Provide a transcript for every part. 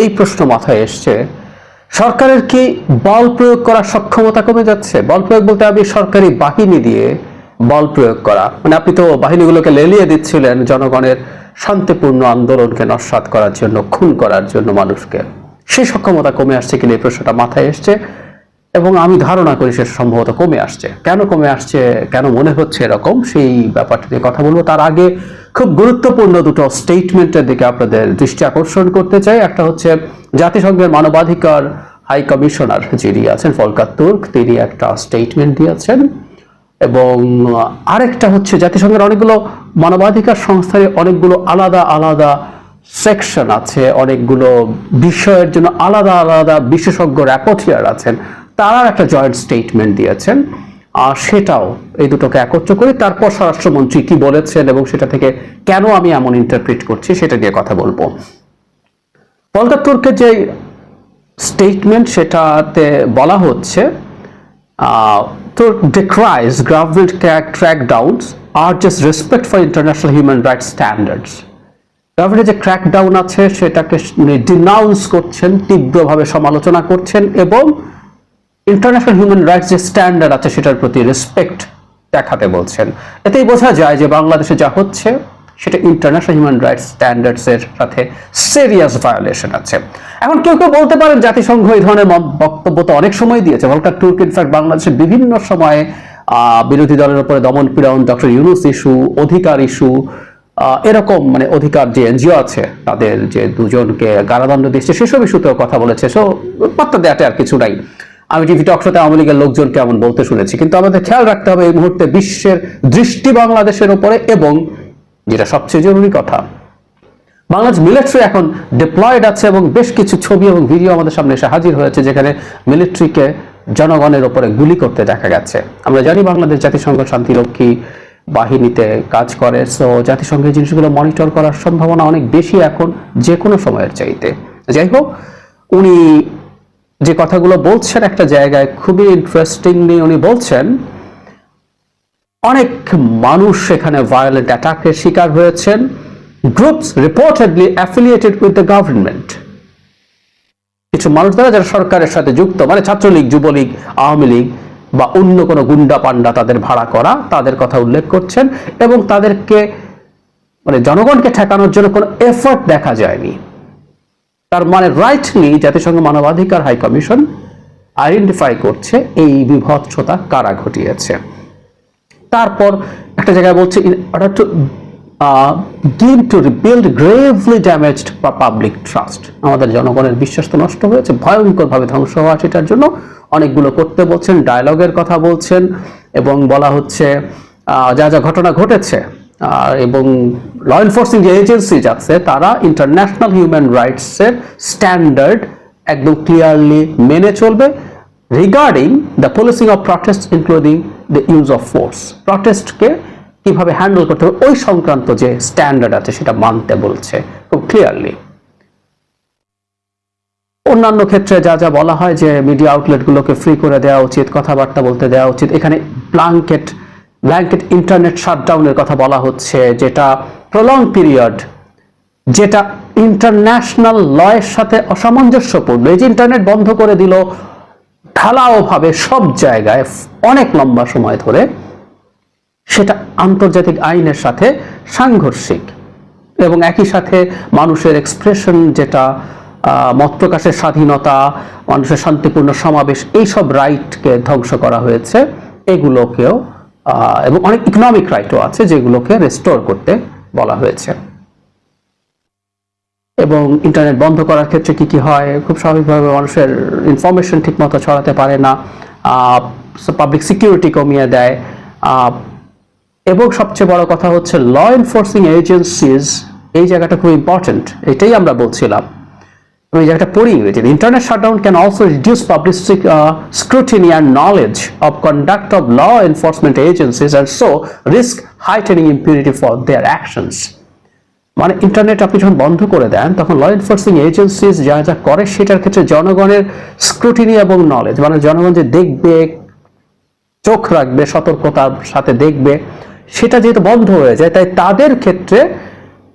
এই প্রশ্ন মাথায় এসছে, সরকারের কি বল প্রয়োগ করার সক্ষমতা কমে যাচ্ছে? বল প্রয়োগ বলতে আমি সরকারি বাহিনী দিয়ে বল প্রয়োগ করা। মানে আপনি তো বাহিনীগুলোকে লেলিয়ে দিচ্ছিলেন জনগণের শান্তিপূর্ণ আন্দোলনকে নস্বাত করার জন্য, খুন করার জন্য মানুষকে। সেই সক্ষমতা কমে আসছে কিনা এই প্রশ্নটা মাথায় এসছে এবং আমি ধারণা করি সে সম্ভবত কমে আসছে। কেন কমে আসছে? কেন মনে হচ্ছে এরকম? সেই ব্যাপারটা নিয়ে কথা বলব। তার আগে খুব গুরুত্বপূর্ণ দুটো স্টেটমেন্টের দিকে আপনাদের দৃষ্টি আকর্ষণ করতে চাই। একটা হচ্ছে, জাতিসংঘের মানবাধিকার হাই কমিশনার যিনি আছেন ফলকার তুর্ক, তিনি একটা স্টেটমেন্ট দিয়েছেন। এবং আরেকটা হচ্ছে, জাতিসংঘের অনেকগুলো মানবাধিকার সংস্থায় অনেকগুলো আলাদা আলাদা সেকশন আছে, অনেকগুলো বিষয়ের জন্য আলাদা আলাদা বিশেষজ্ঞ র্যাপোর্টিয়ার আছেন। তারা একটা জয়েন্ট স্টেটমেন্ট দিয়েছেন। আর সেটাও এই দুটোকে একত্র করে তারপর স্বরাষ্ট্রমন্ত্রী কি বলেছেন এবং সেটা থেকে কেন আমি এমন ইন্টারপ্রিট করছি সেটা নিয়ে কথা বলব ফলকার তুর্কের যে স্টেটমেন্ট সেটাতে বলা হচ্ছে Turk decries government crackdowns are just respect for international human rights standards. গভর্নমেন্টের যে ক্র্যাকডাউন আছে সেটাকে ডিনাউন্স করছেন, তীব্রভাবে সমালোচনা করছেন এবং ইন্টারন্যাশনাল হিউম্যান রাইটস যে স্ট্যান্ডার্ড আছে, সেটার প্রতি রেসপেক্ট দেখাতে বলছেন। এতেই বোঝা যায় যে বাংলাদেশে যা হচ্ছে, সেটা ইন্টারন্যাশনাল হিউম্যান রাইটস স্ট্যান্ডার্ডস এর সাথে সিরিয়াস ভায়োলেশন আছে। এখন কেউ কেউ বলতে পারেন জাতিসংঘ এই ধরনের বক্তব্য তো অনেক সময় দিয়েছে। ভলকার তুর্ক ইনফ্যাক্ট বাংলাদেশের বিভিন্ন সময়ে বিরোধী দলের উপরে দমন পীড়ন ডক্টর ইউনুস ইস্যু অধিকার ইস্যু এরকম মানে অধিকার যে এনজিও আছে, তাদের যে দুজনকে কারাদণ্ড দিচ্ছে, সেসব ইস্যুতেও কথা বলেছে। সো পাত্তা দেওয়াতে আর কিছু নাই। আমি টিভি টক শোতে আওয়ামী লীগের লোকজনকে এমন বলতে শুনেছি, কিন্তু আমাদের খেয়াল রাখতে হবে এই মুহূর্তে বিশ্বের দৃষ্টি বাংলাদেশের উপরে এবং যেটা সবচেয়ে জরুরি কথা, বাংলাদেশ মিলিটারি এখন ডিপ্লয়েড আছে এবং বেশ কিছু ছবি এবং ভিডিও আমাদের সামনে এসে হাজির হয়েছে যেখানে মিলিটারিকে জনগণের উপরে গুলি করতে দেখা গেছে। আমরা জানি বাংলাদেশ জাতিসংঘ শান্তিরক্ষী বাহিনীতে কাজ করে সো জাতিসংঘের জিনিসগুলো মনিটর করার সম্ভাবনা অনেক বেশি এখন যে কোনো সময়ের চাইতে। যাই হোক, উনি যে কথাগুলো বলছেন একটা জায়গায়, খুবই ইন্টারেস্টিংলি উনি বলছেন, অনেক মানুষ সেখানে ভায়োলেন্ট অ্যাটাকের শিকার হয়েছেন groups reportedly affiliated with the government কিছু মানুষ দ্বারা যারা সরকারের সাথে যুক্ত মানে ছাত্রলীগ, যুবলীগ, আওয়ামী লীগ বা অন্য কোনো গুন্ডা পান্ডা তাদের ভাড়া করা, তাদের কথা উল্লেখ করছেন এবং তাদেরকে মানে জনগণকে ঠেকানোর জন্য কোনো এফর্ট দেখা যায়নি। তার মানে রাইটলি জাতিসংঘ মানবাধিকার হাই কমিশন আইডেন্টিফাই করছে এই বিভৎসতা কারা ঘটিয়েছে। তারপর একটা জায়গায় বলছে in order to give to rebuild gravely damaged public trust আমাদের জনগণের বিশ্বাস তো নষ্ট হয়েছে, ভয়ঙ্করভাবে ধ্বংস হওয়া সেটার জন্য অনেকগুলো করতে বলছেন ডায়লগের কথা বলছেন এবং বলা হচ্ছে যা যা ঘটনা ঘটেছে এবং ল এনফোর্সিং যে এজেন্সিজ আছে, তারা ইন্টারন্যাশনাল হিউম্যান রাইটসের স্ট্যান্ডার্ড একদম ক্লিয়ারলি মেনে চলবে regarding the policing of protest including the use of force প্রটেস্টকে কীভাবে হ্যান্ডেল করতে হবে, ওই সংক্রান্ত যে স্ট্যান্ডার্ড আছে, সেটা মানতে বলছে খুব ক্লিয়ারলি অন্যান্য ক্ষেত্রে যা যা বলা হয় যে মিডিয়া আউটলেটগুলোকে ফ্রি করে দেওয়া উচিত, কথাবার্তা বলতে দেওয়া উচিত, এখানে ব্ল্যাঙ্কেট ব্ল্যাঙ্কেট ইন্টারনেট শাটডাউনের কথা বলা হচ্ছে, যেটা প্রলং পিরিয়ড, যেটা ইন্টারন্যাশনাল লয়ের সাথে অসামঞ্জস্যপূর্ণ। এই যে ইন্টারনেট বন্ধ করে দিল, ঢালাওভাবে সব জায়গায়, অনেক লম্বা সময় ধরে, সেটা আন্তর্জাতিক আইনের সাথে সাংঘর্ষিক এবং একই সাথে মানুষের এক্সপ্রেশন যেটা মত প্রকাশের স্বাধীনতা, মানুষের শান্তিপূর্ণ সমাবেশ, এইসব রাইটকে ধ্বংস করা হয়েছে। এগুলোকেও এবং অনেক ইকোনমিক রাইটও আছে যেগুলোকে রেস্টোর করতে বলা হয়েছে। এবং ইন্টারনেট বন্ধ করার ক্ষেত্রে কি কি হয়, খুব স্বাভাবিকভাবে মানুষের ইনফরমেশন ঠিক মতো ছড়াতে পারে না পাবলিক সিকিউরিটি কমিয়ে দেয়। এবং সবচেয়ে বড় কথা হচ্ছে ল এনফোর্সিং এজেন্সিজ এই জায়গাটা খুব ইম্পর্টেন্ট এটাই আমরা বলছিলাম। আমি জায়গাটা পড়ি ইংরেজিতে internet shutdown can also reduce public scrutiny and knowledge of conduct of law enforcement agencies and so risk heightening impurity for their actions মানে ইন্টারনেট আপনি যখন বন্ধ করে দেন, তখন ল এনফোর্সিং এজেন্সিস যা যা করে সেটার ক্ষেত্রে জনগণের স্ক্রুটিনি এবং নলেজ মানে জনগণ যে দেখবে, চোখ রাখবে, সতর্কতার সাথে দেখবে, সেটা যেহেতু বন্ধ হয়ে যায়, তাই তাদের ক্ষেত্রে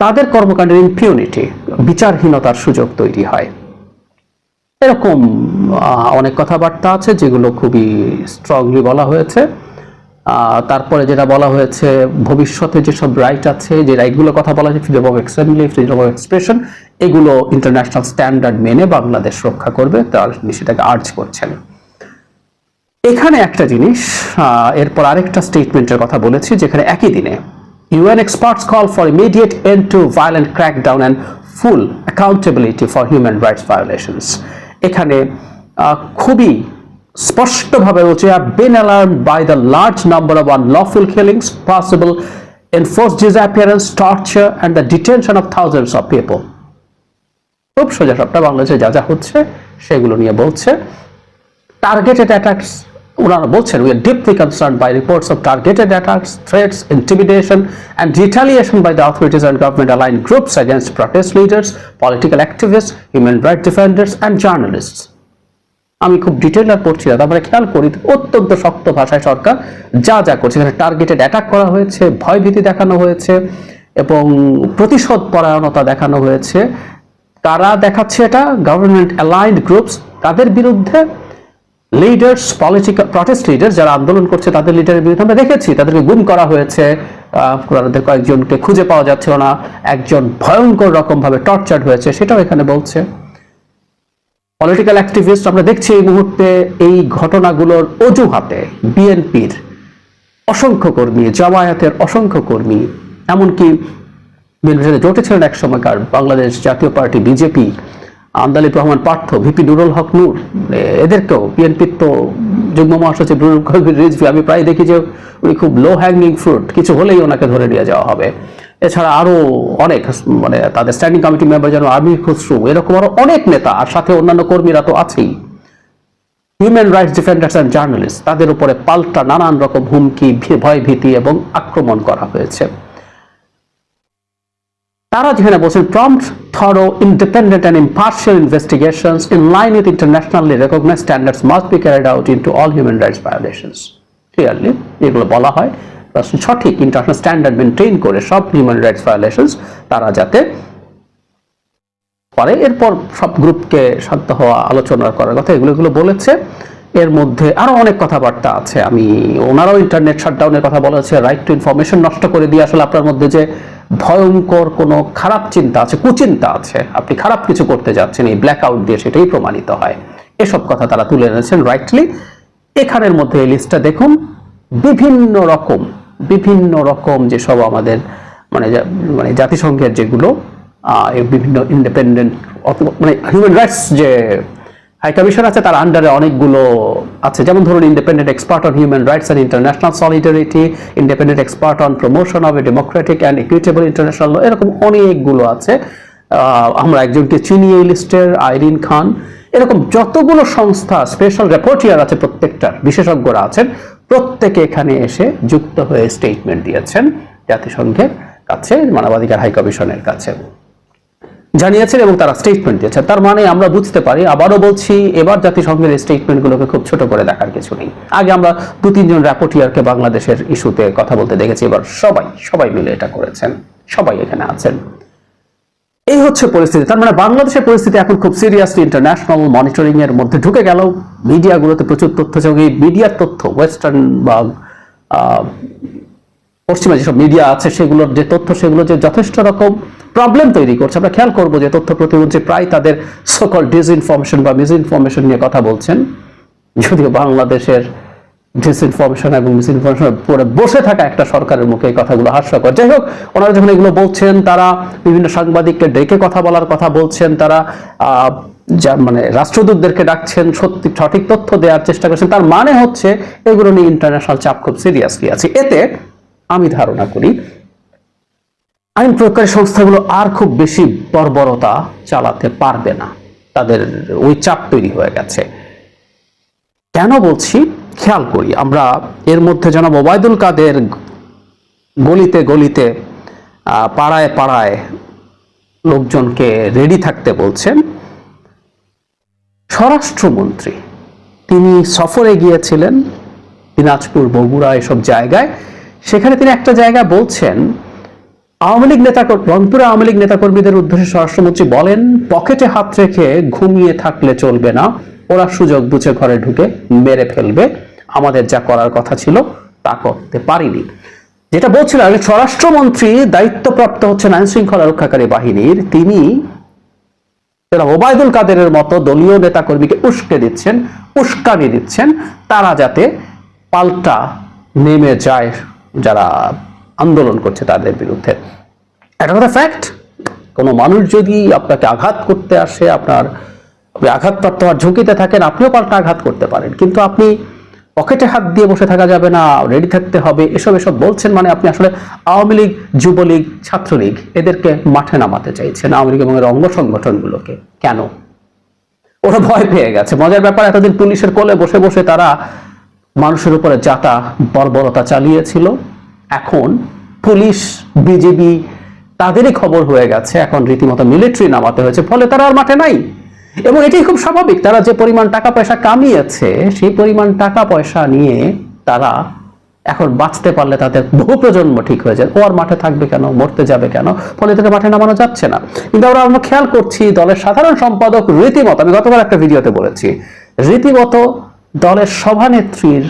তাদের কর্মকাণ্ডের ইম্পিউনিটি, বিচারহীনতার সুযোগ তৈরি হয়। এরকম অনেক কথাবার্তা আছে যেগুলো খুবই স্ট্রংলি বলা হয়েছে। তারপরে যেটা বলা হয়েছে, ভবিষ্যতে যেসব রাইট আছে, যে রাইটগুলো কথা বলা হয়েছে freedom of assembly freedom of expression এগুলো ইন্টারন্যাশনাল স্ট্যান্ডার্ড মেনে বাংলাদেশ রক্ষা করবে তার সেটাকে আর্জ করছেন। এখানে একটা জিনিস এরপর আরেকটা স্টেটমেন্টের কথা বলেছি, যেখানে একই দিনে UN experts call for immediate end to violent crackdown and full accountability for human rights violations এখানে খুবই স্পষ্টভাবে বলছে been alarm by the large number of unlawful killings possible enforced disappearance, torture, and the detention of thousands of people. খুব সোজা সবটা বাংলাদেশে যা যা হচ্ছে সেগুলো নিয়ে বলছে targeted attacks ওনারা বলছেন we are deeply concern by reports of targeted attacks threats intimidation and retaliation by the authorities and government align groups against protest leaders political activist human right defenders and journalist আমি খুব detail আর পড়ছি না তারপরে মানে খেয়াল করি, অত্যন্ত শক্ত ভাষায় সরকার যা যা করছে সেখানে টার্গেটেড অ্যাটাক করা হয়েছে, ভয়ভীতি দেখানো হয়েছে, এবং প্রতিশোধ পরায়ণতা দেখানো হয়েছে। কারা দেখাচ্ছে এটা? গভর্নমেন্ট অ্যালাইন্ড গ্রুপস তাদের বিরুদ্ধে লিডার্স পলিটিক্যাল প্রটেস্ট লিডার যারা আন্দোলন করছে, তাদের লিডারের বিরুদ্ধে আমরা দেখেছি, তাদেরকে গুম করা হয়েছে। তাদের কয়েকজনকে খুঁজে পাওয়া যাচ্ছিল না। একজন ভয়ঙ্কর রকম ভাবে টর্চার্ড হয়েছে, সেটাও এখানে বলছে। পলিটিক্যাল অ্যাক্টিভিস্ট আমরা দেখছি এই মুহূর্তে এই ঘটনাগুলোর অজুহাতে। বিএনপির অসংখ্য কর্মী, জামায়াতের অসংখ্য কর্মী, এমনকি বিএনপির সাথে জোটে ছিলেন এক সময়কার Bangladesh Jatiya Party BJP Andaleeb Rahman Partho, VP Nurul Haque Nur এদেরকেও, বিএনপির তো যুগ্ম মহাসচিব নুরুল কবির রিজভি, আমি প্রায় দেখি যে উনি খুব লো হ্যাঙ্গিং ফ্রুট কিছু হলেই ওনাকে ধরে নিয়ে যাওয়া হবে। এছাড়া আরও অনেক মানে তাদের স্ট্যান্ডিং কমিটি মেম্বার যেন আমির খুসরু, এরকম আরও অনেক নেতা, আর সাথে অন্যান্য কর্মীরা তো আছেই। Human rights defenders and journalist তাদের উপরে পাল্টা নানান রকম হুমকি, ভী- ভয়ভীতি এবং আক্রমণ করা হয়েছে। তারা যেখানে বলছেন prompt thorough independent and impartial investigations in line with internationally recognise standards must be carried out into all human rights violations clearly এগুলো বলা হয়। সঠিক ইন্টারন্যাশনাল স্ট্যান্ডার্ড মেনটেন করে সব হিউম্যান রাইটস ভায়োলেশনস তারা যাতে পরে। এরপর সব গ্রুপকে শান্ত হওয়া, আলোচনা করার কথা এগুলো এগুলো বলেছে। এর মধ্যে আরও অনেক কথাবার্তা আছে। আমি, ওনারাও ইন্টারনেট শাটডাউনের কথা বলেছে। রাইট টু ইনফরমেশন নষ্ট করে দিয়ে আসলে আপনার মধ্যে যে ভয়ঙ্কর কোনো খারাপ চিন্তা আছে, কুচিন্তা আছে। আপনি খারাপ কিছু করতে যাচ্ছেন, এই ব্ল্যাক আউট দিয়ে সেটাই প্রমাণিত হয়। এসব কথা তারা তুলে এনেছেন রাইটলি এখানের মধ্যে এই লিস্টটা দেখুন, বিভিন্ন রকম বিভিন্ন রকম যেসব আমাদের মানে মানে জাতিসংঘের যেগুলো বিভিন্ন ইন্ডিপেন্ডেন্ট মানে হিউম্যান রাইটস যে হাই কমিশন আছে, তার আন্ডারে অনেকগুলো আছে। যেমন ধরুন independent expert on human rights and international solidarity independent expert on promotion of a democratic and equitable international এরকম অনেকগুলো আছে। আমরা একজনকে চিনি এই লিস্টের আইরিন খান। এরকম যতগুলো সংস্থা স্পেশাল রেপোর্টিয়ার আছে প্রত্যেকটার বিশেষজ্ঞরা আছেন, প্রত্যেকে এখানে এসে যুক্ত হয়ে স্টেটমেন্ট দিয়েছেন জাতিসংঘের কাছে, মানবাধিকার হাই কমিশনের কাছে। জানিয়েছেন এবং তারা স্টেটমেন্ট দিয়েছে তার মানে আমরা বুঝতে পারি, আবারও বলছি, এবার জাতিসংঘের স্টেটমেন্টগুলোকে খুব ছোট করে দেখার কিছু নেই। আগে আমরা দু তিনজন র্যাপোর্টিয়ারকে বাংলাদেশের ইস্যুতে কথা বলতে দেখেছি, এবার সবাই সবাই মিলে এটা করেছেন। সবাই এখানে আছেন। এই হচ্ছে পরিস্থিতি। তার মানে বাংলাদেশের পরিস্থিতি এখন খুব সিরিয়াসলি ইন্টারন্যাশনাল মনিটরিং এর মধ্যে ঢুকে গেল। মিডিয়াগুলোতে প্রচুর তথ্য এই মিডিয়ার তথ্য ওয়েস্টার্ন বা পশ্চিমা যেসব মিডিয়া আছে, সেগুলোর যে তথ্য, সেগুলো যে যথেষ্ট রকম প্রবলেম তৈরি করছে। আমরা খেয়াল করব যে তথ্য প্রতিমন্ত্রী প্রায় তাদের সকল ডিসইনফরমেশন বা মিসইনফরমেশন নিয়ে কথা বলছেন। যদিও বাংলাদেশের ডিসইনফরমেশন এবং মিসইনফরমেশন পরে বসে থাকা একটা সরকারের মুখে এই কথাগুলো হাস্যকর। যাই হোক, ওনারা যখন এগুলো বলছেন, তারা বিভিন্ন সাংবাদিককে ডেকে কথা বলার কথা বলছেন, তারা যা মানে রাষ্ট্রদূতদেরকে ডাকছেন, সত্যি সঠিক তথ্য দেওয়ার চেষ্টা করছেন। তার মানে হচ্ছে, এগুলো নিয়ে ইন্টারন্যাশনাল চাপ খুব সিরিয়াসলি আছে। এতে আমি ধারণা করি আইন প্রয়োগকারী সংস্থাগুলো আর খুব বেশি বর্বরতা চালাতে পারবে না। তাদের ওই চাপ তৈরি হয়ে গেছে। কেন বলছি? খেয়াল করি, আমরা এর মধ্যে জনাব ওবায়দুল কাদের গলিতে গলিতে পাড়ায় পাড়ায় লোকজনকে রেডি থাকতে বলছেন। স্বরাষ্ট্রমন্ত্রী, তিনি সফরে গিয়েছিলেন দিনাজপুর, বগুড়া এসব জায়গায়। সেখানে তিনি একটা জায়গায় বলছেন আওয়ামী লীগ নেতা রংপুরে আওয়ামী লীগ নেতাকর্মীদের উদ্দেশ্যে স্বরাষ্ট্রমন্ত্রী বলেন, পকেটে হাত রেখে ঘুমিয়ে থাকলে চলবে না। ওরা সুযোগ বুঝে ঘরে ঢুকে মেরে ফেলবে। আমাদের যা করার কথা ছিল তা করতে পারিনি। যেটা বলছিলাম স্বরাষ্ট্রমন্ত্রী দায়িত্বপ্রাপ্ত হচ্ছেন আইন শৃঙ্খলা রক্ষাকারী বাহিনীর। তিনি ওবায়দুল কাদেরের মতো দলীয় নেতাকর্মীকে উস্কে দিচ্ছেন, উস্কানি দিচ্ছেন, তারা যাতে পাল্টা নেমে যায় যারা আন্দোলন করছে তাদের বিরুদ্ধে। একটা কথা ফ্যাক্ট কোনো মানুষ যদি আপনাকে আঘাত করতে আসে, আপনার আপনি আঘাতপ্রাপ্ত হওয়ার ঝুঁকিতে থাকেন, আপনিও পাল্টা আঘাত করতে পারেন। কিন্তু আপনি পকেটে হাত দিয়ে বসে থাকা যাবে না রেডি থাকতে হবে, এসব এসব বলছেন মানে আপনি আসলে আওয়ামী লীগ, যুবলীগ, ছাত্রলীগ, এদেরকে মাঠে নামাতে চাইছেন আওয়ামী লীগ এবং এর অঙ্গ সংগঠনগুলোকে। কেন? ওরা ভয় পেয়ে গেছে। মজার ব্যাপার, এতদিন পুলিশের কোলে বসে বসে তারা মানুষের উপরে যাতা বর্বরতা চালিয়েছিল। এখন পুলিশ, বিজিবি, তাদেরই খবর হয়ে গেছে। এখন রীতিমতো মিলিটারি নামাতে হয়েছে, ফলে তারা আর মাঠে নাই। এবং এটাই খুব স্বাভাবিক, তারা যে পরিমাণ টাকা পয়সা কামিয়েছে, সেই পরিমাণ টাকা পয়সা নিয়ে তারা এখন বাঁচতে পারলে তাদের বহু প্রজন্ম ঠিক হয়ে যায়। ও আর মাঠে থাকবে কেন? মরতে যাবে কেন? ফলে তাকে মাঠে নামানো যাচ্ছে না। কিন্তু আমরা আমরা খেয়াল করছি, দলের সাধারণ সম্পাদক রীতিমতো, আমি গতবার একটা ভিডিওতে বলেছি, রীতিমতো দলের সভানেত্রীর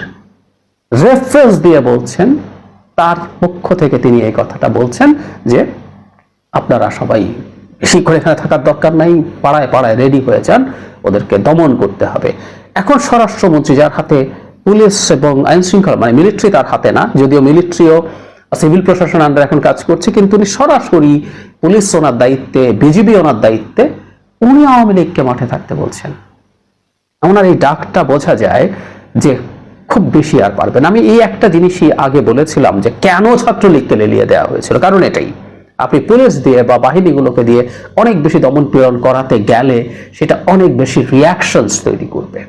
রেফারেন্স দিয়ে বলছেন তার পক্ষ থেকে তিনি এই কথাটা বলছেন যে আপনারা সবাই বেশি করে এখানে থাকার দরকার নাই, পাড়ায় পাড়ায় রেডি হয়ে যান, ওদেরকে দমন করতে হবে। এখন স্বরাষ্ট্রমন্ত্রী যার হাতে পুলিশ এবং আইন শৃঙ্খলা মানে মিলিটারি তার হাতে না, যদিও মিলিটারিও সিভিল প্রশাসন আন্ডার এখন কাজ করছে, কিন্তু উনি সরাসরি পুলিশ ওনার দায়িত্বে, বিজিবি ওনার দায়িত্বে, উনি আওয়ামী লীগকে মাঠে থাকতে বলছেন। ওনার এই ডাকটা বোঝা যায় যে খুব বেশি আর পারবেন আমি এই একটা জিনিসই আগে বলেছিলাম যে কেন ছাত্রলীগকে লেলিয়ে দেওয়া হয়েছিল। কারণ এটাই, আপনি পুলিশ দিয়ে বা বাহিনীগুলোকে দিয়ে অনেক বেশি দমন পীড়ন করাতে গেলে সেটা অনেক বেশি রিয়াকশনস তৈরি করবে।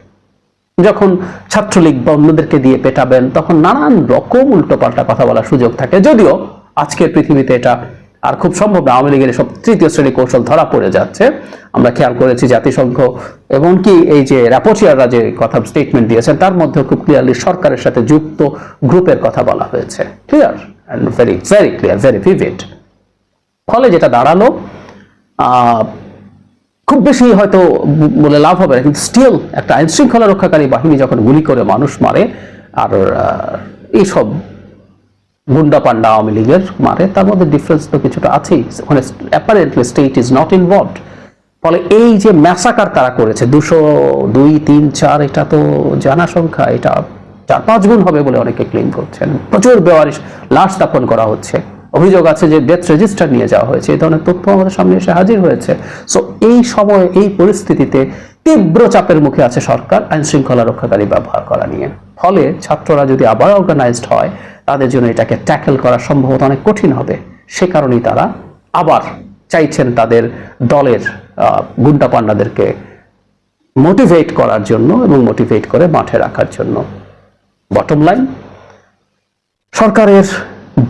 যখন ছাত্রলীগ বা অন্যদেরকে দিয়ে পেটাবেন, তখন নানান রকম উল্টোপাল্টা কথা বলার সুযোগ থাকে। যদিও আজকের পৃথিবীতে এটা আর খুব সম্ভব না, আওয়ামী লীগের সব তৃতীয় শ্রেণি কৌশল ধরা পড়ে যাচ্ছে। আমরা খেয়াল করেছি জাতিসংঘ এমনকি এই যে রাপোচিয়াররা যে কথা স্টেটমেন্ট দিয়েছেন, তার মধ্যে খুব ক্লিয়ারলি সরকারের সাথে যুক্ত গ্রুপের কথা বলা হয়েছে। Clear and very very clear very vivid ফলে যেটা দাঁড়াল খুব বেশি হয়তো বলে লাভ হবে না, কিন্তু স্টিল একটা আইনশৃঙ্খলা রক্ষাকারী বাহিনী যখন গুলি করে মানুষ মারে, আর এইসব গুন্ডা পান্ডা আওয়ামী লীগের মারে, তার মধ্যে ডিফারেন্স তো কিছুটা আছেই। ওখানে apparently state is not involved ফলে এই যে ম্যাসাকার তারা করেছে, দুশো দুই, তিন, চার, এটা তো জানা সংখ্যা, এটা চার, পাঁচ গুণ হবে বলে অনেকে ক্লেম করছেন। প্রচুর বেওয়ারিশ লাশ স্থাপন করা হচ্ছে। অভিযোগ আছে যে ডেথ রেজিস্টার নিয়ে যাওয়া হয়েছে, এই ধরনের তথ্য আমাদের সামনে এসে হাজির হয়েছে। সো এই সময়, এই পরিস্থিতিতে তীব্র চাপের মুখে আছে সরকার আইন শৃঙ্খলা রক্ষাকারী ব্যবহার করা নিয়ে। ফলে ছাত্ররা যদি আবার অর্গানাইজড হয় তাদের জন্য এটাকে ট্যাকেল করা সম্ভবত অনেক কঠিন হবে। সে কারণেই তারা আবার চাইছেন তাদের দলের গুন্ডা পান্ডাদেরকে মোটিভেট করার জন্য এবং মোটিভেট করে মাঠে রাখার জন্য। বটম লাইন সরকারের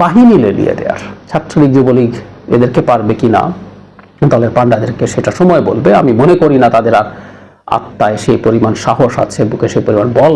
বাহিনী লেলিয়ে দেওয়ার ছাত্রলীগ, যুবলীগ এদেরকে পারবে কি না, দলের পান্ডাদেরকে সেটা সময় বলবে। আমি মনে করি না তাদের আর আত্মায় সেই পরিমাণ সাহস আছে, বুকে সেই পরিমাণ বল